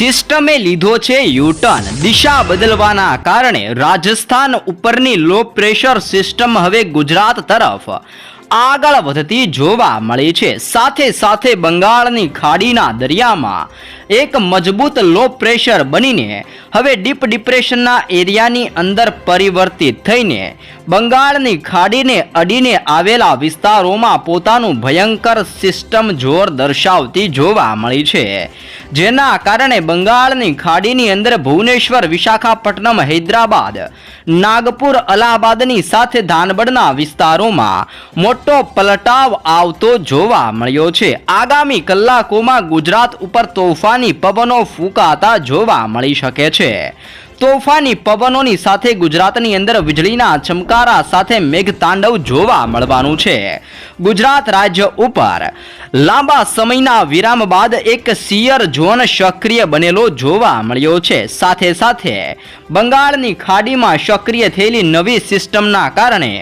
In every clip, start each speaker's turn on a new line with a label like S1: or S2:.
S1: સિસ્ટમે લીધો છે યુટર્ન. દિશા બદલવાના કારણે રાજસ્થાન ઉપરની લો પ્રેશર સિસ્ટમ હવે ગુજરાત તરફ આગળ વધતી જોવા મળી છે. સાથે સાથે બંગાળની ખાડીના દરિયામાં એક મજબૂત લો પ્રેશર બનીને હવે ડીપ ડિપ્રેશનના એરિયાની અંદર પરિવર્તિત થઈને બંગાળની ખાડીને અડીને આવેલા વિસ્તારોમાં પોતાનું ભયંકર સિસ્ટમ જોર દર્શાવતી જોવા મળી છે. જેના કારણે બંગાળની ખાડીની અંદર ભુવનેશ્વર, વિશાખાપટ્ટનમ, હૈદરાબાદ, નાગપુર, અલ્હાબાદની સાથે ધાનબડના વિસ્તારોમાં મોટો પલટાવ આવતો જોવા મળ્યો છે. આગામી કલાકોમાં ગુજરાત ઉપર તોફાની પવનો ફૂંકાતા જોવા મળી શકે છે. તોફાની પવનોની સાથે ગુજરાતની અંદર વીજળીના ચમકારા સાથે મેઘતાંડવ જોવા મળવાનું છે. ગુજરાત રાજ્ય ઉપર લાંબા સમયના વિરામ બાદ એક સિયર ઝોન સક્રિય બનેલો જોવા મળ્યો છે. સાથે સાથે બંગાળની ખાડીમાં સક્રિય થયેલી નવી સિસ્ટમના કારણે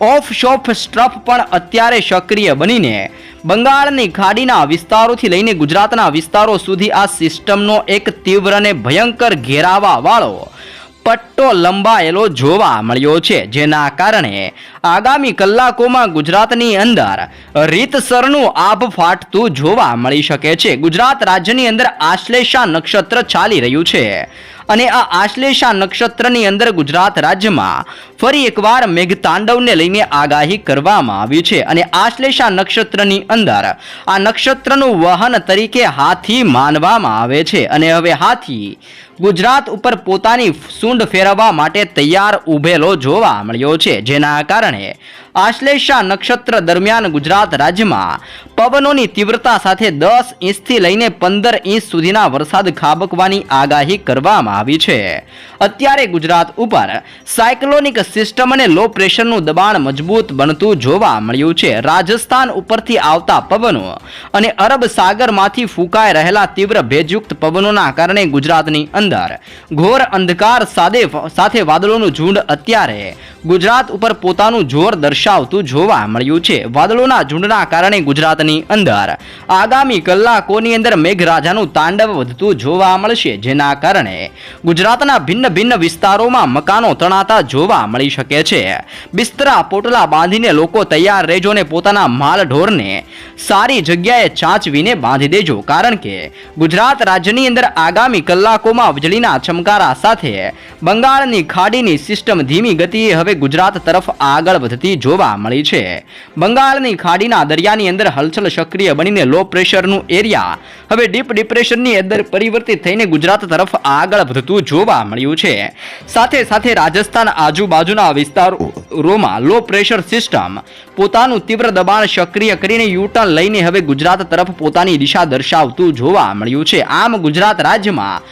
S1: ઓફ શોફ સ્ટ્રફ પણ અત્યારે સક્રિય બનીને બંગાળની ખાડીના વિસ્તારોથી લઈને ગુજરાતના વિસ્તારો સુધી આ સિસ્ટમનો એક તીવ્ર અને ભયંકર ઘેરાવાવાળો પટ્ટો લંબાયેલો જોવા મળ્યો છે, જેના કારણે આગામી કલાકોમાં ગુજરાતની અંદર રીતસરનું આભ ફાટતું જોવા મળી શકે છે. ગુજરાત રાજ્યની અંદર આશ્લેષા નક્ષત્ર ચાલી રહ્યું છે. અને આ આશ્લેષા નક્ષત્રની અંદર ગુજરાત રાજ્યમાં ફરી એકવાર મેઘતાંડવને લઈને આગાહી કરવામાં આવી છે. અને આશ્લેષા નક્ષત્રની અંદર આ નક્ષત્રનું વહન તરીકે હાથી માનવામાં આવે છે. અને હવે હાથી ગુજરાત ઉપર પોતાની સૂંઢ ફેરવવા માટે તૈયાર ઊભેલો જોવા મળ્યો છે. જેના કારણે આશ્લેષા નક્ષત્ર દરમિયાન ગુજરાત રાજ્યમાં પવનોની તીવ્રતા સાથે દસ ઇંચથી લઈને પંદર ઇંચ સુધીના વરસાદ ખાબકવાની આગાહી કરવામાં આવી છે. અત્યારે ગુજરાત ઉપર સાયક્લોનિક સિસ્ટમ અને લો પ્રેશરનું દબાણ મજબૂત બનતું જોવા મળ્યું છે. રાજસ્થાન ઉપરથી આવતા પવનો અને અરબ સાગરમાંથી ફૂંકાઈ રહેલા તીવ્ર ભેજયુક્ત પવનોના કારણે ગુજરાતની ઘોર અંધકાર સાથે વાદળોનું ઝુંડ અત્યારે ગુજરાત ઉપર પોતાનું જોર દર્શાવતું જોવા મળ્યું છે. વાદળોના ઝુંડના કારણે ગુજરાતની અંદર આગામી કલાકોની અંદર મેઘરાજાનું તાંડવ વધતું જોવા મળશે. જેના કારણે ગુજરાતના ભિન્ન ભિન્ન વિસ્તારોમાં મકાનો તણાતા જોવા મળી શકે છે. બિસ્તરા, પોટલા બાંધીને લોકો તૈયાર રહેજો ને પોતાના માલ ઢોરને સારી જગ્યાએ ચાંચવીને બાંધી દેજો. કારણ કે ગુજરાત રાજ્યની અંદર આગામી કલાકોમાં વીજળીના ચમકારા સાથે બંગાળની ખાડીની સિસ્ટમ ધીમી ગતિએ હવે ગુજરાત તરફ આગળ વધતી જોવા મળી છે. બંગાળની ખાડીના દરિયાની અંદર હલચલ સક્રિય બનીને લો પ્રેશરનું એરિયા હવે ડીપ ડિપ્રેશનની અંદર પરિવર્તિત થઈને ગુજરાત તરફ આગળ વધતું જોવા મળ્યું છે. સાથે સાથે રાજસ્થાન આજુબાજુના વિસ્તારોમાં લો પ્રેશર સિસ્ટમ પોતાનું તીવ્ર દબાણ સક્રિય કરીને યુટર્ન લઈને હવે ગુજરાત તરફ પોતાની દિશા દર્શાવતું જોવા મળ્યું છે. આમ ગુજરાત રાજ્યમાં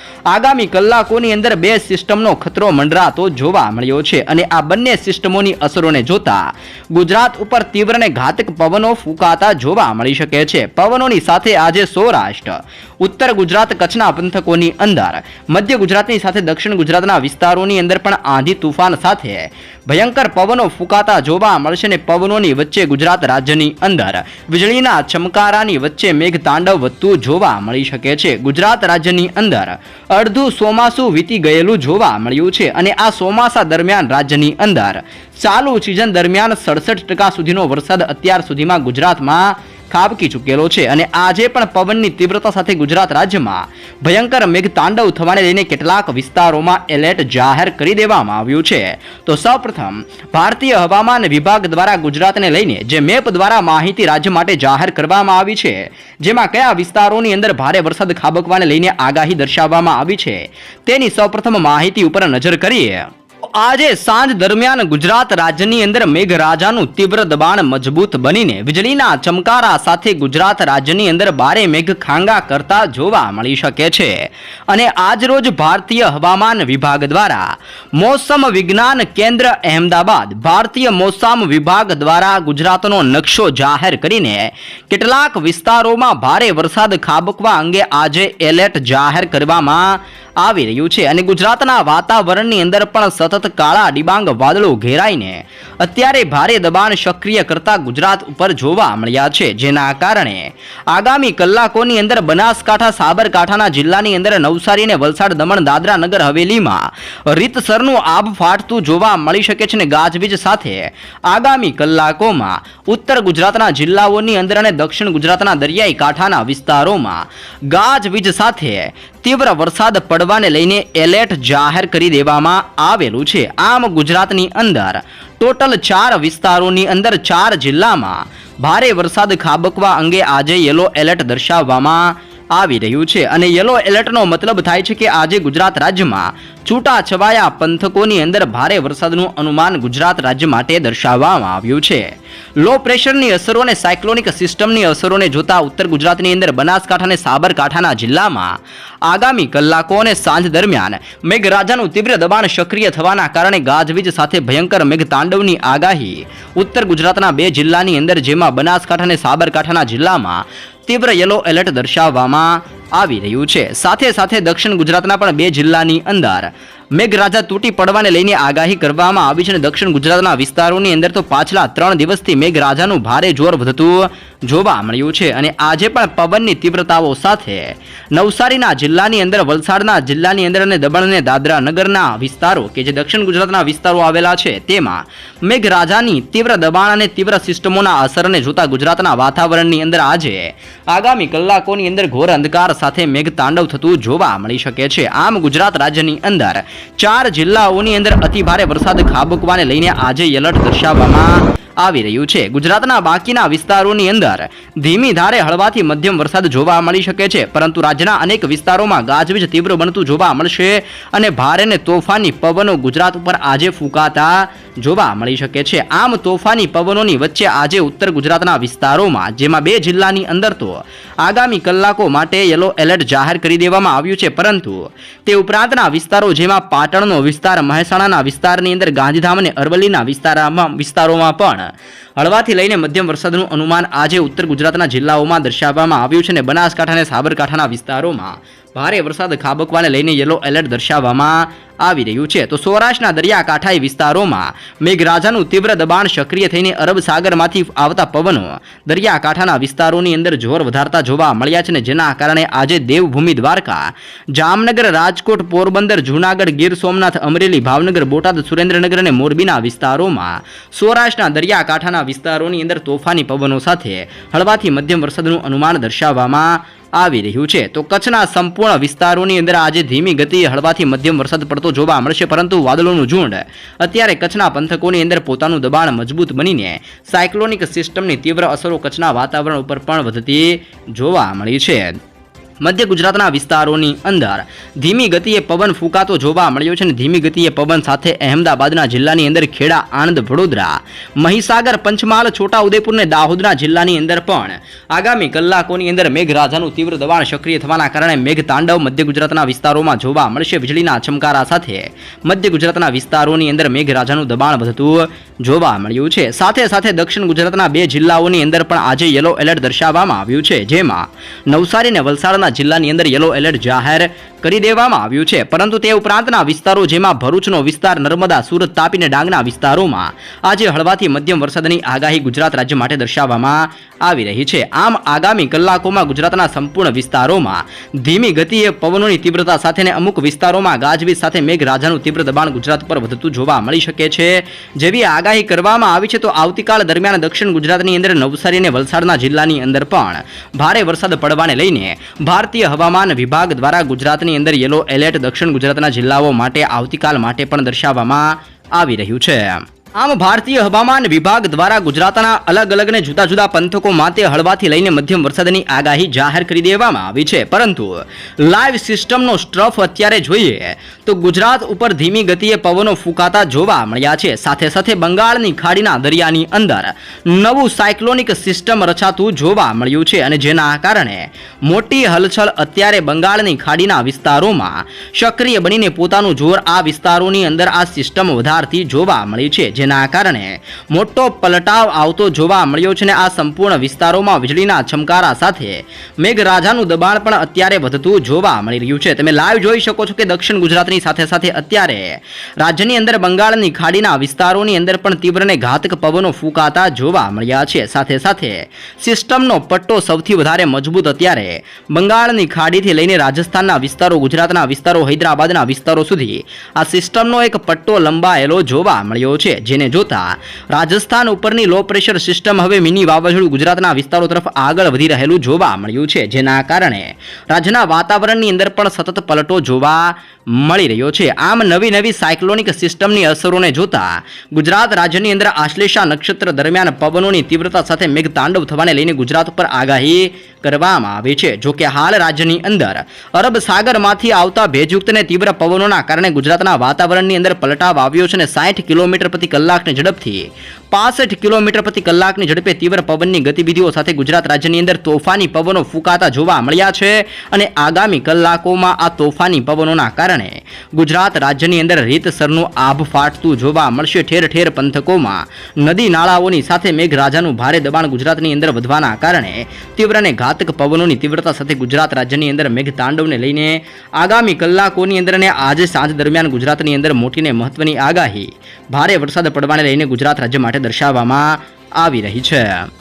S1: આગામી કલાકોની અંદર બે સિસ્ટમનો ખતરો મંડરાતો જોવા મળ્યો છે અને આ બંને સિસ્ટમોની અસરોને જોતા ગુજરાત ઉપર તીવ્ર અને ઘાતક પવનો ફૂંકાતા જોવા મળી શકે છે. પવનોની સાથે આજે સૌરાષ્ટ્ર ઉત્તર ગુજરાત કચ્છના પંથકોની અંદર, મધ્ય ગુજરાતની સાથે દક્ષિણ ગુજરાતના વિસ્તારોની અંદર પણ આંધી તુફાન સાથે ભયંકર પવનો ફૂંકાતા જોવા મળશે અને પવનોની વચ્ચે ગુજરાત રાજ્યની અંદર, વીજળીના ચમકારાની વચ્ચે મેઘતાંડવ વધતું જોવા મળી શકે છે. ગુજરાત રાજ્યની અંદર અડધું ચોમાસું વીતી ગયેલું જોવા મળ્યું છે અને આ ચોમાસા દરમિયાન રાજ્યની અંદર ચાલુ સિઝન દરમિયાન સડસઠ ટકા સુધીનો વરસાદ અત્યાર સુધીમાં ગુજરાતમાં ખાબકી ચૂકેલો છે અને આજે પણ પવનની તીવ્રતા સાથે ગુજરાત રાજ્યમાં ભયંકર મેઘતાંડવ થવાને લઈને કેટલાક વિસ્તારોમાં એલર્ટ જાહેર કરી દેવામાં આવ્યું છે. તો સૌપ્રથમ, ભારતીય હવામાન વિભાગ દ્વારા ગુજરાતને લઈને જે મેપ દ્વારા માહિતી રાજ્ય માટે જાહેર કરવામાં આવી છે, જેમાં કયા વિસ્તારોની અંદર ભારે વરસાદ ખાબકવાને લઈને આગાહી દર્શાવવામાં આવી છે, તેની સૌપ્રથમ માહિતી ઉપર નજર કરીએ. આજે સાંજ દરમિયાન ગુજરાત રાજ્યની અંદર મેઘરાજાનું તીવ્ર દબાણ મજબૂત બનીને વીજળીના ચમકારા સાથે ગુજરાત રાજ્યની અંદર બારે મેઘ ખાંગા કરતા જોવા મળી શકે છે. અને આજરોજ ભારતીય હવામાન વિભાગ દ્વારા મોસમ વિજ્ઞાન કેન્દ્ર અહેમદાબાદ ભારતીય મોસમ વિભાગ દ્વારા ગુજરાતનો નકશો જાહેર કરીને કેટલાક વિસ્તારોમાં ભારે વરસાદ ખાબકવા અંગે આજે એલર્ટ જાહેર કરવામાં આવી રહ્યું છે. અને ગુજરાતના વાતાવરણની અંદર પણ સતત કાળા ડિબાંગ વાદળો ઘેરાઈને અત્યારે ભારે દબાણ સક્રિય કરતા ગુજરાત ઉપર જોવા મળ્યા છે. જેના કારણે આગામી કલાકોની અંદર બનાસકાંઠા, સાબરકાંઠાના જિલ્લાની અંદર નવસારી અને વલસાડ, દમણ, દાદરા નગર, હવેલીમાં રીતસરનું આબ ફાટતું જોવા મળી શકે છે અને ગાજવીજ સાથે આગામી કલાકોમાં ઉત્તર ગુજરાતના જિલ્લાઓની અંદર અને દક્ષિણ ગુજરાતના દરિયાઈ કાંઠાના વિસ્તારોમાં ગાજવીજ સાથે તીવ્ર વરસાદ પડવાને લઈને એલર્ટ જાહેર કરી દેવામાં આવેલું છે. આમ ગુજરાતની અંદર ટોટલ ચાર વિસ્તારોની અંદર ચાર જિલ્લામાં ભારે વરસાદ ખાબકવા અંગે આજે યલો એલર્ટ દર્શાવવામાં આવી રહ્યું છે. અને યલો એલર્ટનો મતલબ થાય છે કે આજે ગુજરાત રાજ્યમાં છૂટા છવાયા પંથકોની અંદર ભારે વરસાદનું અનુમાન ગુજરાત રાજ્ય માટે દર્શાવવામાં આવ્યું છે. લો પ્રેશરની અસરો અને સાયક્લોનિક સિસ્ટમની અસરોને જોતા ઉત્તર ગુજરાતની અંદર બનાસકાંઠા અને સાબરકાંઠાના જિલ્લામાં આગામી કલાકો અને સાંજ દરમિયાન મેઘરાજાનું તીવ્ર દબાણ સક્રિય થવાના કારણે ગાજવીજ સાથે ભયંકર મેઘતાંડવની આગાહી ઉત્તર ગુજરાતના બે જિલ્લાની અંદર, જેમાં બનાસકાંઠા અને સાબરકાંઠાના જિલ્લામાં તીવ્ર યલો એલર્ટ દર્શાવવામાં આવી રહ્યું છે. સાથે સાથે દક્ષિણ ગુજરાતના પણ બે જિલ્લાની અંદર મેઘરાજા તૂટી પડવાને લઈને આગાહી કરવામાં આવી છે અને દક્ષિણ ગુજરાતના વિસ્તારોની અંદર તો પાછલા ત્રણ દિવસથી મેઘરાજાનું ભારે જોર વધતું જોવા મળ્યું છે અને આજે પણ પવનની તીવ્રતાઓ સાથે નવસારીના જિલ્લાની અંદર, વલસાડના જિલ્લાની અંદર અને દમણ અને દાદરા નગરના વિસ્તારો કે જે દક્ષિણ ગુજરાતના વિસ્તારો આવેલા છે, તેમાં મેઘરાજાની તીવ્ર દબાણ અને તીવ્ર સિસ્ટમોના અસરને જોતા ગુજરાતના વાતાવરણની અંદર આજે આગામી કલાકોની અંદર ઘોર અંધકાર સાથે મેઘ તાંડવ થતું જોવા મળી શકે છે. આમ ગુજરાત રાજ્યની અંદર ચાર જિલ્લાઓની અંદર અતિભારે વરસાદ ખાબકવાને લઈને આજે એલર્ટ દર્શાવવામાં આવી રહ્યું છે. ગુજરાતના બાકીના વિસ્તારોની અંદર ધીમી ધારે હળવાથી મધ્યમ વરસાદ જોવા મળી શકે છે, પરંતુ રાજ્યના અનેક વિસ્તારોમાં ગાજવીજ તીવ્ર બનતું જોવા મળશે અને ભારે ને તોફાની પવનો ગુજરાત ઉપર આજે ફૂંકાતા જોવા મળી શકે છે. આમ તોફાની પવનોની વચ્ચે આજે ઉત્તર ગુજરાતના વિસ્તારોમાં, જેમાં બે જિલ્લાની અંદર તો આગામી કલાકો માટે યલો એલર્ટ જાહેર કરી દેવામાં આવ્યું છે, પરંતુ તે ઉપરાંતના વિસ્તારો જેમાં પાટણનો વિસ્તાર, મહેસાણાના વિસ્તારની અંદર, ગાંધીધામ અને અરવલ્લીના વિસ્તારમાં, વિસ્તારોમાં પણ હળવાથી લઈને મધ્યમ વરસાદનું અનુમાન આજે ઉત્તર ગુજરાતના જિલ્લાઓમાં દર્શાવવામાં આવ્યું છે અને બનાસકાંઠા અને સાબરકાંઠાના વિસ્તારોમાં ભારે વરસાદ ખાબકવાને લઈને યલો એલર્ટ દર્શાવવામાં આવી રહ્યું છે. તો સૌરાષ્ટ્રના દરિયાકાંઠાઈ વિસ્તારોમાં મેઘરાજાનું તીવ્ર દબાણ સક્રિય થઈને અરબ સાગરમાંથી આવતા પવનો દરિયાકાંઠાના વિસ્તારોની અંદર જોર વધારતા જોવા મળ્યા છે ને જેના કારણે આજે દેવભૂમિ દ્વારકા, જામનગર, રાજકોટ, પોરબંદર, જૂનાગઢ, ગીર સોમનાથ, અમરેલી, ભાવનગર, બોટાદ, સુરેન્દ્રનગર અને મોરબીના વિસ્તારોમાં સૌરાષ્ટ્રના દરિયાકાંઠાના વિસ્તારોની અંદર તોફાની પવનો સાથે હળવાથી મધ્યમ વરસાદનું અનુમાન દર્શાવવામાં આવી રહ્યું છે. તો કચ્છના સંપૂર્ણ વિસ્તારોની અંદર આજે ધીમી ગતિએ હળવાથી મધ્યમ વરસાદ પડતો જોવા મળશે, પરંતુ વાદળોનું ઝુંડ અત્યારે કચ્છના પંથકોની અંદર પોતાનું દબાણ મજબૂત બનીને સાયક્લોનિક સિસ્ટમની તીવ્ર અસરો કચ્છના વાતાવરણ ઉપર પણ વધતી જોવા મળી છે. મધ્ય ગુજરાતના વિસ્તારોની અંદર. ધીમી ગતિએ પવન ફૂંકાતો જોવા મળ્યો છે અને ધીમી ગતિએ પવન સાથે અહેમદાબાદના જિલ્લાની અંદર ખેડા, આણંદ, વડોદરા, મહીસાગર, પંચમહાલ, છોટાઉદેપુર અને દાહોદના જિલ્લાની અંદર પણ આગામી કલાકોની અંદર મેઘરાજાનું તીવ્ર દબાણ સક્રિય થવાના કારણે મેઘ તાંડવ મધ્ય ગુજરાતના વિસ્તારોમાં જોવા મળશે. વીજળીના ચમકારા સાથે મધ્ય ગુજરાતના વિસ્તારોની અંદર મેઘરાજાનું દબાણ વધતું જોવા મળ્યું છે. સાથે સાથે દક્ષિણ ગુજરાતના બે જિલ્લાઓની અંદર પણ આજે યલો એલર્ટ દર્શાવવામાં આવ્યું છે, જેમાં નવસારી અને વલસાડના જિલ્લાની અંદર યલો એલર્ટ જાહેર કરી દેવામાં આવ્યું છે. પરંતુ તે ઉપરાંતના વિસ્તારો જેમાં ભરૂચનો વિસ્તાર નર્મદા, સુરત તાપી અને ડાંગના વિસ્તારોમાં આજે હળવાથી મધ્યમ વરસાદની આગાહી ગુજરાત રાજ્ય માટે દર્શાવવામાં આવી રહી છે. આમ આગામી કલાકોમાં ગુજરાતના સંપૂર્ણ વિસ્તારોમાં ધીમી ગતિએ પવનોની તીવ્રતા સાથે અમુક વિસ્તારોમાં ગાજવીજ સાથે મેઘરાજાનું તીવ્ર દબાણ ગુજરાત પર વધતું જોવા મળી શકે છે. જેવી આગાહી કરવામાં આવી છે તો આવતીકાલ દરમિયાન દક્ષિણ ગુજરાતની અંદર નવસારી અને વલસાડના જિલ્લાની અંદર પણ ભારે વરસાદ પડવાને લઈને ભારતીય હવામાન વિભાગ દ્વારા ગુજરાતની અંદર યલો એલર્ટ દક્ષિણ ગુજરાતના જિલ્લાઓ માટે આવતીકાલ માટે પણ દર્શાવવામાં આવી રહ્યું છે. આમ ભારતીય હવામાન વિભાગ દ્વારા ગુજરાતના અલગ અલગ ને જુદા જુદા પંથકો માટે હળવાથી લઈને મધ્યમ વરસાદની આગાહી જાહેર કરી દેવામાં આવી છે. પરંતુ લાઈવ સિસ્ટમનો સ્ટ્રફ અત્યારે જોઈએ તો ગુજરાત ઉપર ધીમી ગતિએ પવનો ફૂંકાતા જોવા મળ્યા છે. સાથે સાથે બંગાળની ખાડીના દરિયાની અંદર નવું સાયક્લોનિક સિસ્ટમ રચાતું જોવા મળ્યું છે અને જેના કારણે મોટી હલચલ અત્યારે બંગાળની ખાડીના વિસ્તારોમાં સક્રિય બનીને પોતાનું જોર આ વિસ્તારોની અંદર આ સિસ્ટમ વધારતી જોવા મળી છે. જેના કારણે મોટો પલટાવ આવતો જોવા મળ્યો છે અને આ સંપૂર્ણ વિસ્તારોમાં વીજળીના છમકારા સાથે મેઘરાજાનું દબાણ પણ અત્યારે વધતું જોવા મળી રહ્યું છે. તમે લાઈવ જોઈ શકો છો કે દક્ષિણ ગુજરાતની સાથે સાથે અત્યારે રાજ્યની અંદર બંગાળની ખાડીના વિસ્તારોની અંદર પણ તીવ્ર ઘાતક પવનો ફૂંકાતા જોવા મળ્યા છે. સાથે સાથે સિસ્ટમનો પટ્ટો સૌથી વધારે મજબૂત અત્યારે બંગાળની ખાડીથી લઈને રાજસ્થાનના વિસ્તારો, ગુજરાતના વિસ્તારો, હૈદરાબાદના વિસ્તારો સુધી આ સિસ્ટમનો એક પટ્ટો લંબાયેલો જોવા મળ્યો છે. જેને જોતા રાજસ્થાન ઉપરની લો પ્રેશર સિસ્ટમ હવે મિની વાવાઝોડું ગુજરાતના વિસ્તારો તરફ આગળ વધી રહેલું જોવા મળ્યું છે, જેના કારણે રાજ્યના વાતાવરણની અંદર પણ સતત પલટો જોવા મળી રહ્યો છે. આમ નવી નવી સાયક્લોનિક સિસ્ટમની અસરોને જોતા ગુજરાત રાજ્યની અંદર આશ્લેષા નક્ષત્ર દરમિયાન પવનોની તીવ્રતા સાથે મેઘતાંડવ થવાને લઈને ગુજરાત પર આગાહી કરવામાં આવી છે. જોકે હાલ રાજ્યની અંદર અરબ સાગરમાંથી આવતા ભેજયુક્ત અને તીવ્ર પવનોના કારણે ગુજરાતના વાતાવરણની અંદર પલટાવ આવ્યો છે અને સાઠ કિલોમીટર પ્રતિ કલાકની ઝડપથી પાસઠ કિલોમીટર પ્રતિ કલાકની ઝડપે તીવ્ર પવનની ગતિવિધિઓ સાથે ગુજરાત રાજ્યની અંદર તોફાની પવનો ફૂંકાતા જોવા મળ્યા છે અને આગામી કલાકોમાં આ તોફાની પવનોના કારણે ગુજરાત રાજ્યની અંદર રીતસરનું આભ ફાટતું જોવા મળશે. ઠેર ઠેર પંથકોમાં નદી નાળાઓની સાથે મેઘરાજાનું ભારે દબાણ ગુજરાતની અંદર વધવાના કારણે તીવ્ર અને ઘાતક પવનોની તીવ્રતા સાથે ગુજરાત રાજ્યની અંદર મેઘતાંડવને લઈને આગામી કલાકોની અંદર અને આજે સાંજ દરમિયાન ગુજરાતની અંદર મોટી ને મહત્વની આગાહી. ભારે વરસાદ પડવાને લઈને ગુજરાત રાજ્ય માટે દર્શાવવામાં આવી રહી છે.